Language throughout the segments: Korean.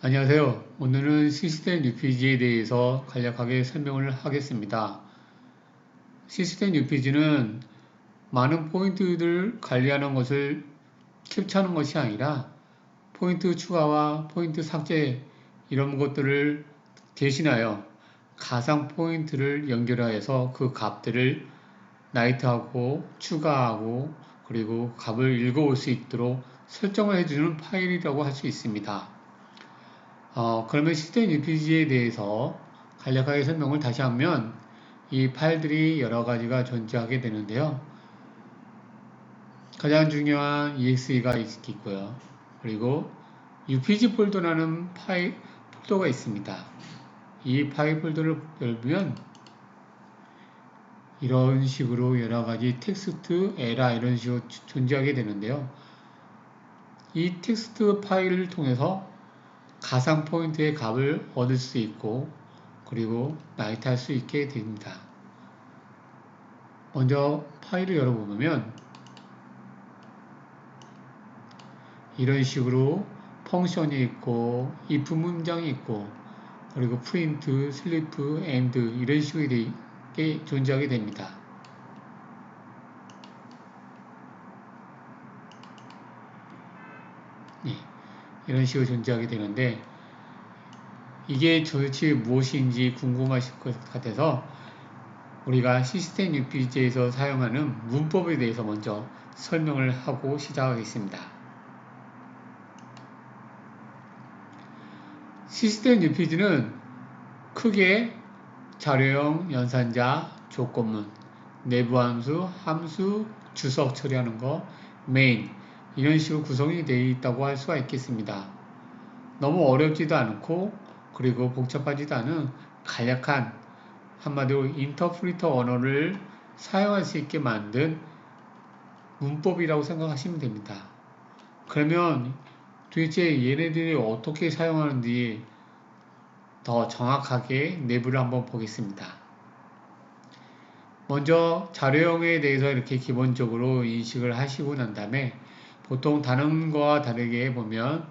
안녕하세요. 오늘은 시스템 UPG에 대해서 간략하게 설명을 하겠습니다. 시스템 UPG는 많은 포인트들 관리하는 것을 캡처하는 것이 아니라 포인트 추가와 포인트 삭제 이런 것들을 대신하여 가상 포인트를 연결하여서 그 값들을 나이트하고 추가하고 그리고 값을 읽어올 수 있도록 설정을 해주는 파일이라고 할 수 있습니다. 어, 그러면 시스템 UPG에 대해서 간략하게 설명을 다시 하면 이 파일들이 여러 가지가 존재하게 되는데요. 가장 중요한 EXE가 있고요. 그리고 UPG 폴더라는 파일 폴더가 있습니다. 이 파일 폴더를 열면 이런 식으로 여러 가지 텍스트, 에라 이런 식으로 존재하게 되는데요. 이 텍스트 파일을 통해서 가상 포인트의 값을 얻을 수 있고 그리고 나이트 할 수 있게 됩니다. 먼저 파일을 열어보면 이런 식으로 펑션이 있고 if 문장이 있고 그리고 프린트, 슬리프, 엔드 이런 식으로 존재하게 됩니다. 네. 이런 식으로 존재하게 되는데 이게 도대체 무엇인지 궁금하실 것 같아서 우리가 시스템 UPG에서 사용하는 문법에 대해서 먼저 설명을 하고 시작하겠습니다. 시스템 UPG는 크게 자료형, 연산자, 조건문, 내부 함수, 함수, 주석 처리하는 거, 메인 이런 식으로 구성이 되어 있다고 할 수가 있겠습니다. 너무 어렵지도 않고 그리고 복잡하지도 않은 간략한 한마디로 인터프리터 언어를 사용할 수 있게 만든 문법이라고 생각하시면 됩니다. 그러면 도대체 얘네들이 어떻게 사용하는지 더 정확하게 내부를 한번 보겠습니다. 먼저 자료형에 대해서 이렇게 기본적으로 인식을 하시고 난 다음에 보통 거와 다르게 보면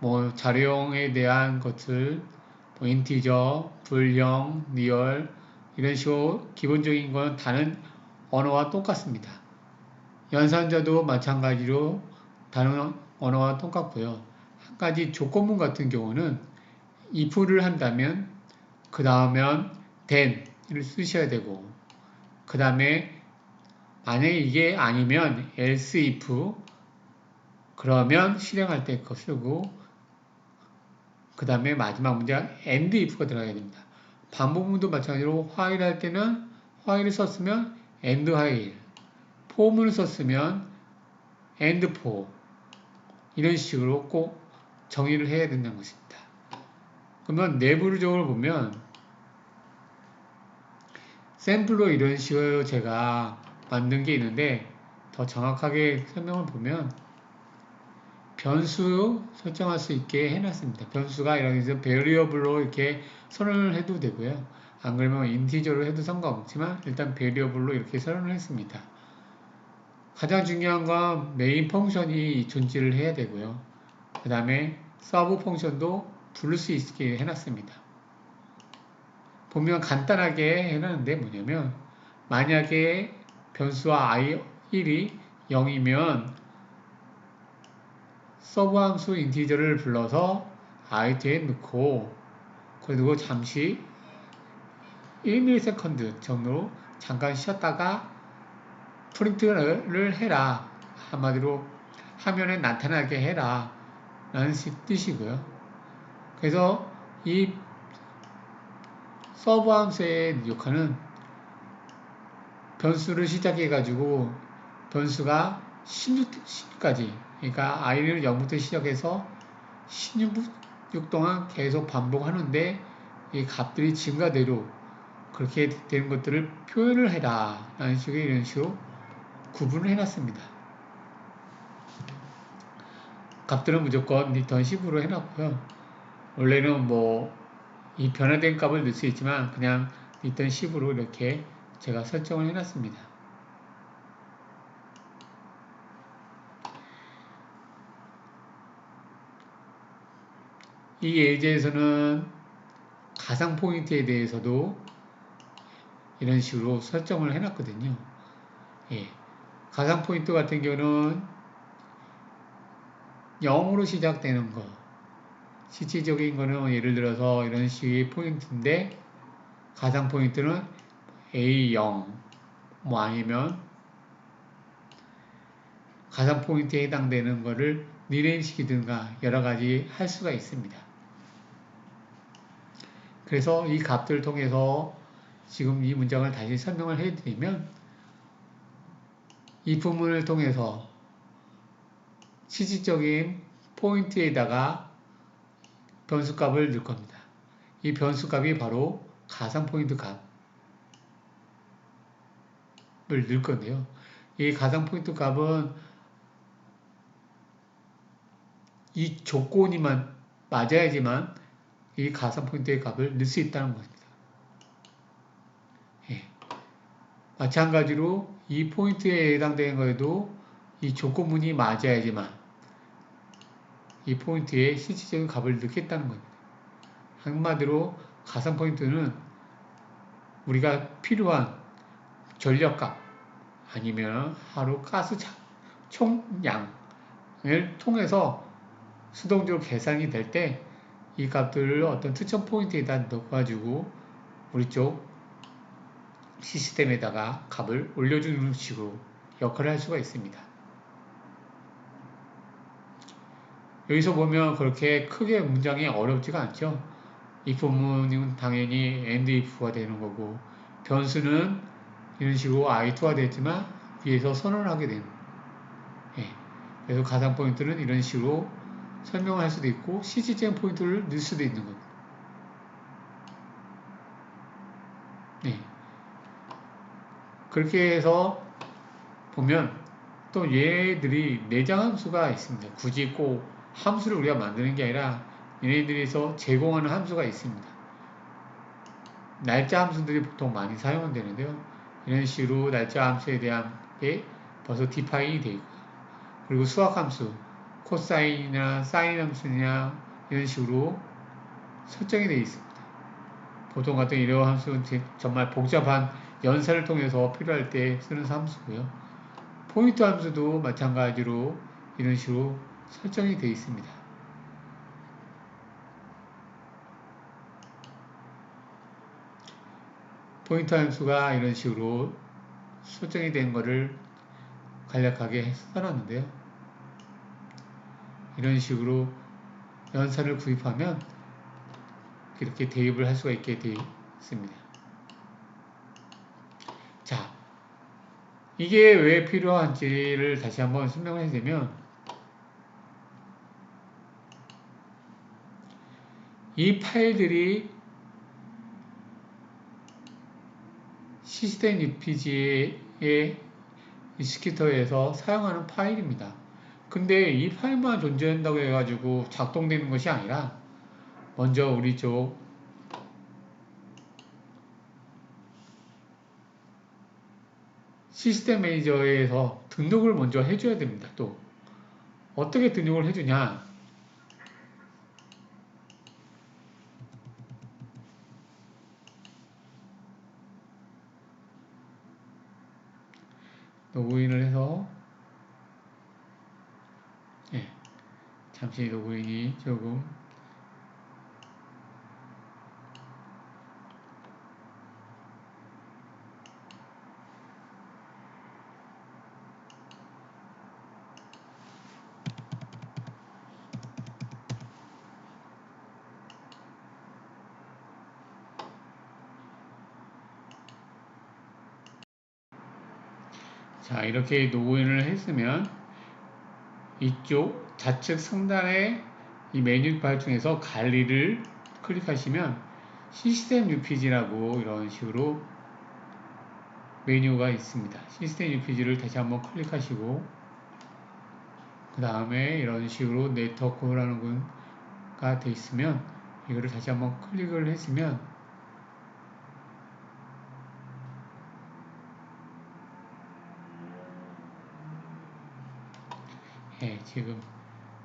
뭐 자료형에 대한 것을 뭐 인티저, 불형, 리얼 이런 식으로 기본적인 건 다른 언어와 똑같습니다. 연산자도 마찬가지로 다른 언어와 똑같고요. 한 가지 조건문 같은 경우는 if를 한다면 그 다음엔 then을 쓰셔야 되고 그 다음에 만약에 이게 아니면 else if 그러면 실행할 때거 쓰고 그 다음에 마지막 문제가 end if가 들어가야 됩니다. 반복문도 마찬가지로 while 할 때는 while을 썼으면 end while for문을 썼으면 end for 이런 식으로 꼭 정의를 해야 된다는 것입니다. 그러면 내부적으로 보면 샘플로 이런 식으로 제가 만든 게 있는데 더 정확하게 설명을 보면 변수 설정할 수 있게 해놨습니다. 변수가 이렇게 베리어블로 이렇게 선언을 해도 되고요. 안 그러면 인티저로 해도 상관없지만 일단 베리어블로 이렇게 선언을 했습니다. 가장 중요한 건 메인 펑션이 존재를 해야 되고요. 그 다음에 서브 펑션도 부를 수 있게 해놨습니다. 보면 간단하게 해놨는데 뭐냐면 만약에 변수와 i1이 0이면 서브 함수 인티저를 불러서 i2에 넣고 그리고 잠시 1ms 정도 잠깐 쉬었다가 프린트를 해라. 한마디로 화면에 나타나게 해라. 라는 뜻이고요. 그래서 이 서브 함수의 역할은 변수를 시작해 가지고 변수가 16까지 그러니까 i를 0부터 시작해서 16 동안 계속 반복하는데 이 값들이 증가대로 그렇게 되는 것들을 표현을 해라 라는 식의 이런 식으로 구분을 해놨습니다. 값들은 무조건 리턴 10으로 해놨고요. 원래는 뭐 이 변화된 값을 넣을 수 있지만 그냥 리턴 10으로 이렇게 제가 설정을 해놨습니다. 이 예제에서는 가상 포인트에 대해서도 이런 식으로 설정을 해놨거든요. 예. 가상 포인트 같은 경우는 0으로 시작되는 거. 실질적인 거는 예를 들어서 이런 식의 포인트인데 가상 포인트는 A0 뭐 아니면 가상 포인트에 해당되는 거를 니렌식이든가 여러 가지 할 수가 있습니다. 그래서 이 값들을 통해서 지금 이 문장을 다시 설명을 해드리면 이 부분을 통해서 실질적인 포인트에다가 변수값을 넣을 겁니다. 이 변수값이 바로 가상 포인트 값을 넣을 건데요. 이 가상 포인트 값은 이 조건이만 맞아야지만 이 가상 포인트의 값을 넣을 수 있다는 겁니다. 예. 마찬가지로 이 포인트에 해당되는 거에도 이 조건문이 맞아야지만 이 포인트에 실질적인 값을 넣겠다는 겁니다. 한마디로 가상 포인트는 우리가 필요한 전력값 아니면 하루 가스 총량을 통해서 수동적으로 계산이 될 때 이 값들을 어떤 특정 포인트에다 넣어가지고 우리 쪽 시스템에다가 값을 올려주는 식으로 역할을 할 수가 있습니다. 여기서 보면 그렇게 크게 문장이 어렵지가 않죠. 이 부분은 당연히 and if가 되는 거고 변수는 이런 식으로 i2가 됐지만 위에서 선언하게 되는 예. 그래서 가상 포인트는 이런 식으로 설명할 수도 있고 실질적인 포인트를 넣을 수도 있는 겁니다. 네. 그렇게 해서 보면 또 얘들이 내장 함수가 있습니다. 굳이 꼭 함수를 우리가 만드는 게 아니라 얘네들에서 제공하는 함수가 있습니다. 날짜 함수들이 보통 많이 사용 되는데요. 이런 식으로 날짜 함수에 대한 게 벌써 디파인이 되어 있고 그리고 수학 함수 코사인이나 사인 함수냐 이런 식으로 설정이 되어 있습니다. 보통 같은 이러 함수는 정말 복잡한 연산을 통해서 필요할 때 쓰는 함수고요. 포인트 함수도 마찬가지로 이런 식으로 설정이 되어 있습니다. 포인트 함수가 이런 식으로 설정이 된 것을 간략하게 써놨는데요. 이런 식으로 연산을 구입하면 이렇게 대입을 할 수가 있게 되어 있습니다. 자, 이게 왜 필요한지를 다시 한번 설명을 해드리면 이 파일들이 시스템 UPG의 스키터에서 사용하는 파일입니다. 근데 이 파일만 존재한다고 해가지고 작동되는 것이 아니라 먼저 우리 쪽 시스템 매니저에서 등록을 먼저 해줘야 됩니다. 또 어떻게 등록을 해주냐 로그인을 해서 잠시 로그인이 조금. 자 이렇게 로그인을 했으면 이쪽 좌측 상단에 이 메뉴바 중에서 관리를 클릭하시면 시스템 UPG라고 이런 식으로 메뉴가 있습니다. 시스템 UPG를 다시 한번 클릭하시고 그 다음에 이런 식으로 네트워크라는 건가 돼 있으면 이거를 다시 한번 클릭을 했으면 예, 지금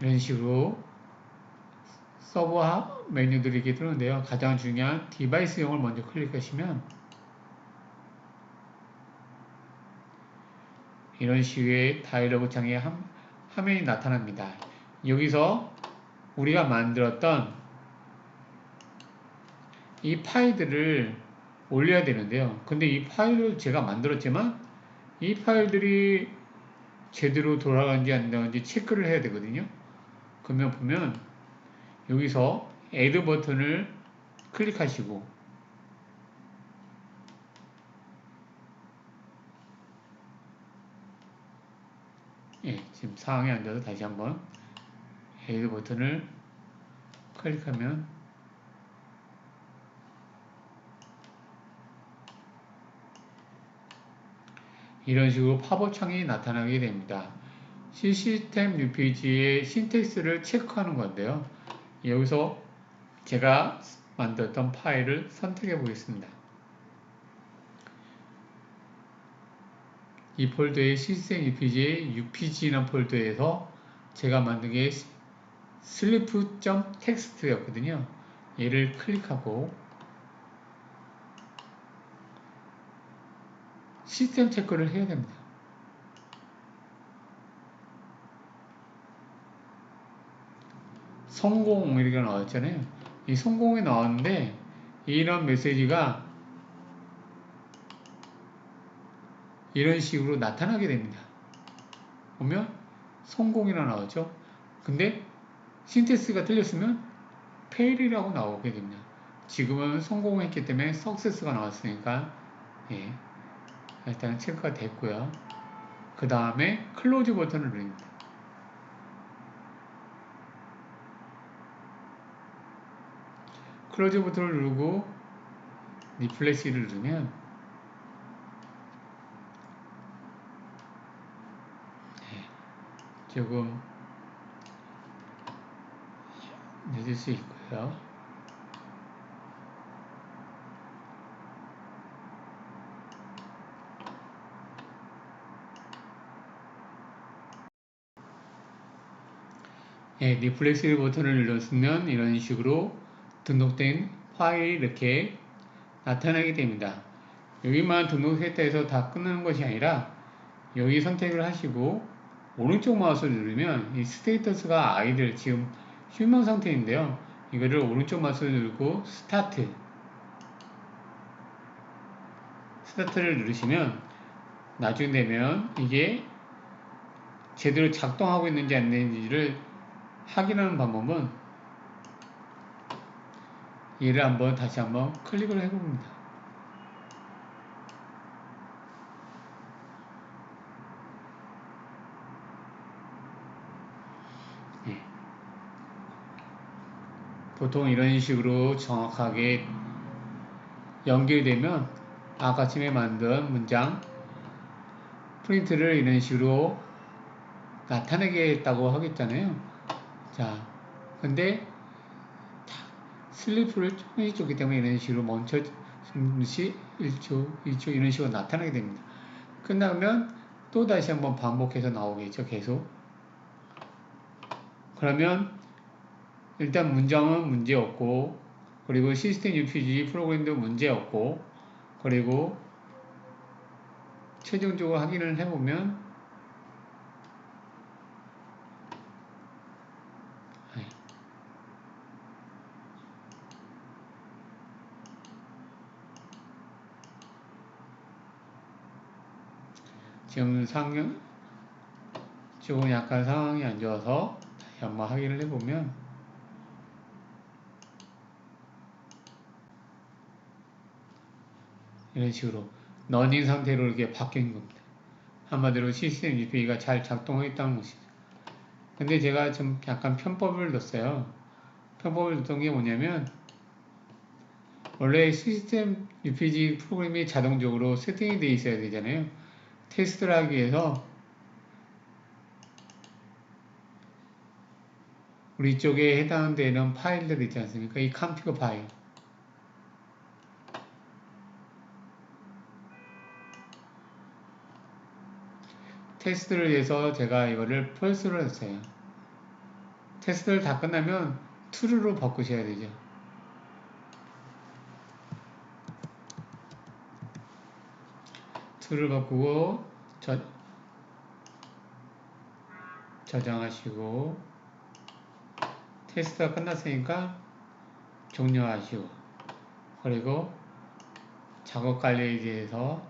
이런 식으로 서버 하- 메뉴들이 이렇게 뜨는데요. 가장 중요한 디바이스용을 먼저 클릭하시면 이런 식의 다이로그 함- 화면이 나타납니다. 여기서 우리가 만들었던 이 파일들을 올려야 되는데요. 근데 이 파일을 제가 만들었지만 이 파일들이 제대로 돌아가는지 안 돌아가는지 체크를 해야 되거든요. 그러면 보면 여기서 add 버튼을 클릭하시고 예, 지금 상황에 앉아서 다시 한번 add 버튼을 클릭하면 이런 식으로 팝업 창이 나타나게 됩니다. 시스템 UPG의 신텍스를 체크하는 건데요. 여기서 제가 만들었던 파일을 선택해 보겠습니다. 이 폴더의 시스템 UPG의 UPG라는 폴더에서 제가 만든 게 sleep.txt였거든요. 얘를 클릭하고 시스템 체크를 해야 됩니다. 성공 이렇게 나왔잖아요. 이 성공이 나왔는데 이런 메시지가 이런 식으로 나타나게 됩니다. 보면 성공이라 나왔죠. 근데 신테스가 틀렸으면 페일이라고 나오게 됩니다. 지금은 성공했기 때문에 석세스가 나왔으니까 예, 일단 체크가 됐고요. 그 다음에 클로즈 버튼을 누릅니다. 클로즈 버튼을 누르고 리플레시를 누르면 네, 조금 늦을 수 있고요. 예, 리플렉스 버튼을 눌렀으면 이런 식으로 등록된 파일이 이렇게 나타나게 됩니다. 여기만 등록했다 해서 다 끝나는 것이 아니라 여기 선택을 하시고 오른쪽 마우스를 누르면 이 스테이터스가 아이들 지금 휴명 상태인데요. 이거를 오른쪽 마우스를 누르고 스타트 스타트를 누르시면 나중에 되면 이게 제대로 작동하고 있는지 안 되는지를 확인하는 방법은 얘를 한번 다시 한번 클릭을 해봅니다. 예. 보통 이런 식으로 정확하게 연결되면 아까 전에 만든 문장 프린트를 이런 식으로 나타내게 했다고 하겠잖아요. 자, 근데 슬리프를 조금씩 줬기 때문에 이런 식으로 멈춰 시 1초, 2초 이런 식으로 나타나게 됩니다. 끝나면 또 다시 한번 반복해서 나오겠죠, 계속. 그러면 일단 문장은 문제 없고 그리고 시스템 UPG 프로그램도 문제 없고 그리고 최종적으로 확인을 해보면 지금 상황 조금 약간 상황이 안 좋아서 한번 확인을 해보면 이런 식으로 러닝 상태로 이렇게 바뀐 겁니다. 한마디로 시스템 UP가 잘 작동하고 있다는 것이죠. 근데 제가 좀 약간 편법을 넣었어요. 편법을 넣었던 게 뭐냐면 원래 시스템 UPG 프로그램이 자동적으로 세팅이 되어 있어야 되잖아요. 테스트를 하기 위해서 우리 쪽에 해당되는 파일들 있지 않습니까? 이 컴퓨터 파일. 테스트를 위해서 제가 이거를 펄스를 했어요. 테스트를 다 끝나면 true로 바꾸셔야 되죠. True를 바꾸고 저, 저장하시고 테스트가 끝났으니까 종료하시고 그리고 작업 관리에 대해서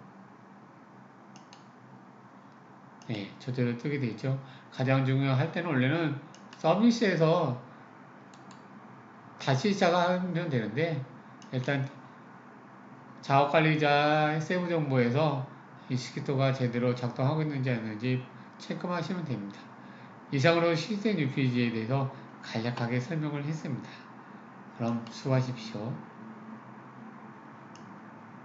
네, 저대로 뜨게 되어 있죠. 가장 중요할 때는 원래는 서비스에서 다시 시작하면 되는데 일단 작업관리자 세부 정보에서 이 시키토가 제대로 작동하고 있는지 아닌지 체크하시면 됩니다. 이상으로 시스템 UPG에 대해서 간략하게 설명을 했습니다. 그럼 수고하십시오.